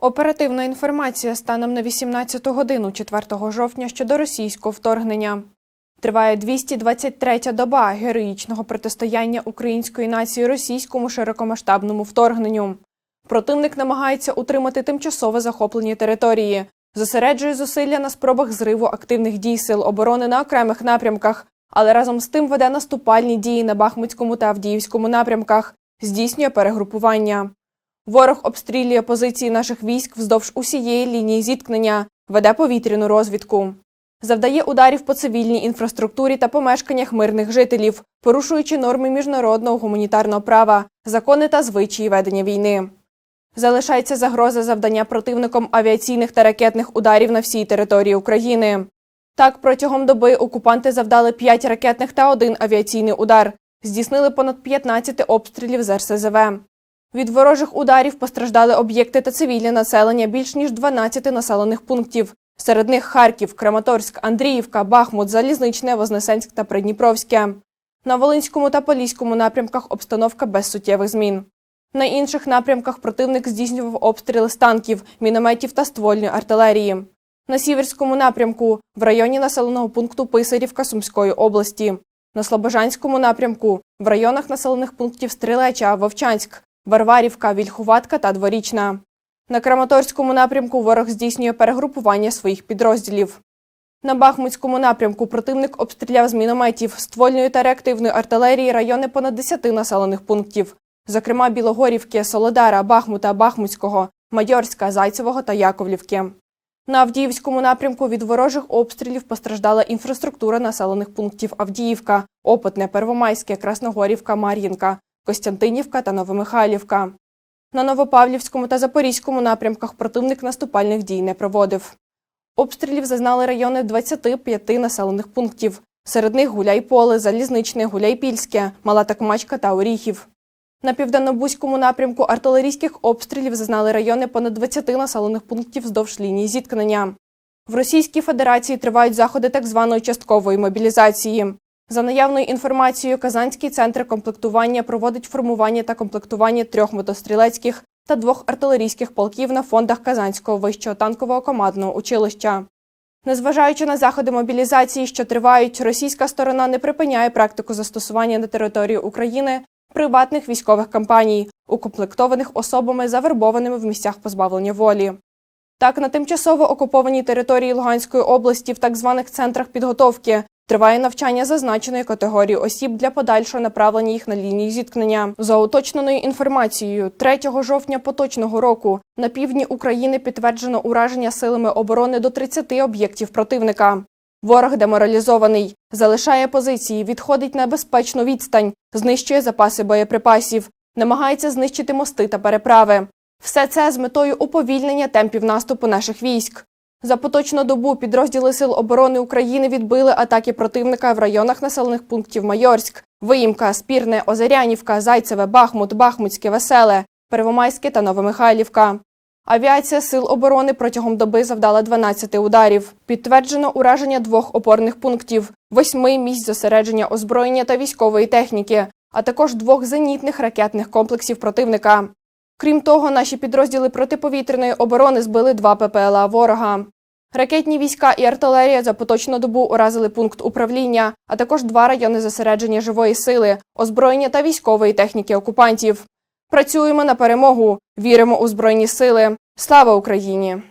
Оперативна інформація станом на 18 годину 4 жовтня щодо російського вторгнення. Триває 223-я доба героїчного протистояння української нації російському широкомасштабному вторгненню. Противник намагається утримати тимчасово захоплені території, зосереджує зусилля на спробах зриву активних дій сил оборони на окремих напрямках, але разом з тим веде наступальні дії на Бахмутському та Авдіївському напрямках, здійснює перегрупування. Ворог обстрілює позиції наших військ вздовж усієї лінії зіткнення, веде повітряну розвідку. Завдає ударів по цивільній інфраструктурі та помешканнях мирних жителів, порушуючи норми міжнародного гуманітарного права, закони та звичаї ведення війни. Залишається загроза завдання противником авіаційних та ракетних ударів на всій території України. Так, протягом доби окупанти завдали 5 ракетних та 1 авіаційний удар, здійснили понад 15 обстрілів з РСЗВ. Від ворожих ударів постраждали об'єкти та цивільне населення більш ніж 12 населених пунктів. Серед них Харків, Краматорськ, Андріївка, Бахмут, Залізничне, Вознесенськ та Придніпровське. На Волинському та Поліському напрямках обстановка без суттєвих змін. На інших напрямках противник здійснював обстріли з танків, мінометів та ствольної артилерії. На Сіверському напрямку в районі населеного пункту Писарівка Сумської області. На Слобожанському напрямку в районах населених пунктів Стрілеча, Вовчанськ, Варварівка, Вільхуватка та Дворічна. На Краматорському напрямку ворог здійснює перегрупування своїх підрозділів. На Бахмутському напрямку противник обстріляв з мінометів, ствольної та реактивної артилерії райони понад 10 населених пунктів, зокрема Білогорівки, Солодара, Бахмута, Бахмутського, Майорська, Зайцевого та Яковлівки. На Авдіївському напрямку від ворожих обстрілів постраждала інфраструктура населених пунктів Авдіївка, Опитне, Первомайське, Красногорівка, Мар'їнка, Костянтинівка та Новомихайлівка. На Новопавлівському та Запорізькому напрямках противник наступальних дій не проводив. Обстрілів зазнали райони 25 населених пунктів. Серед них Гуляйполе, Залізничне, Гуляйпільське, Мала Такмачка та Оріхів. На південнобузькому напрямку артилерійських обстрілів зазнали райони понад 20 населених пунктів вздовж лінії зіткнення. В Російській Федерації тривають заходи так званої часткової мобілізації. За наявною інформацією, Казанський центр комплектування проводить формування та комплектування трьох мотострілецьких та двох артилерійських полків на фондах Казанського вищого танкового командного училища. Незважаючи на заходи мобілізації, що тривають, російська сторона не припиняє практику застосування на території України приватних військових кампаній, укомплектованих особами, завербованими в місцях позбавлення волі. Так, на тимчасово окупованій території Луганської області в так званих центрах підготовки триває навчання зазначеної категорії осіб для подальшого направлення їх на лінії зіткнення. За уточненою інформацією, 3 жовтня поточного року на півдні України підтверджено ураження силами оборони до 30 об'єктів противника. Ворог деморалізований, залишає позиції, відходить на безпечну відстань, знищує запаси боєприпасів, намагається знищити мости та переправи. Все це з метою уповільнення темпів наступу наших військ. За поточну добу підрозділи Сил оборони України відбили атаки противника в районах населених пунктів Майорськ, Виїмка, Спірне, Озерянівка, Зайцеве, Бахмут, Бахмутське, Веселе, Первомайське та Новомихайлівка. Авіація Сил оборони протягом доби завдала 12 ударів. Підтверджено ураження двох опорних пунктів, восьми місць зосередження озброєння та військової техніки, а також двох зенітних ракетних комплексів противника. Крім того, наші підрозділи протиповітряної оборони збили два ППЛА ворога. Ракетні війська і артилерія за поточну добу уразили пункт управління, а також два райони зосередження живої сили, озброєння та військової техніки окупантів. Працюємо на перемогу, віримо у збройні сили. Слава Україні!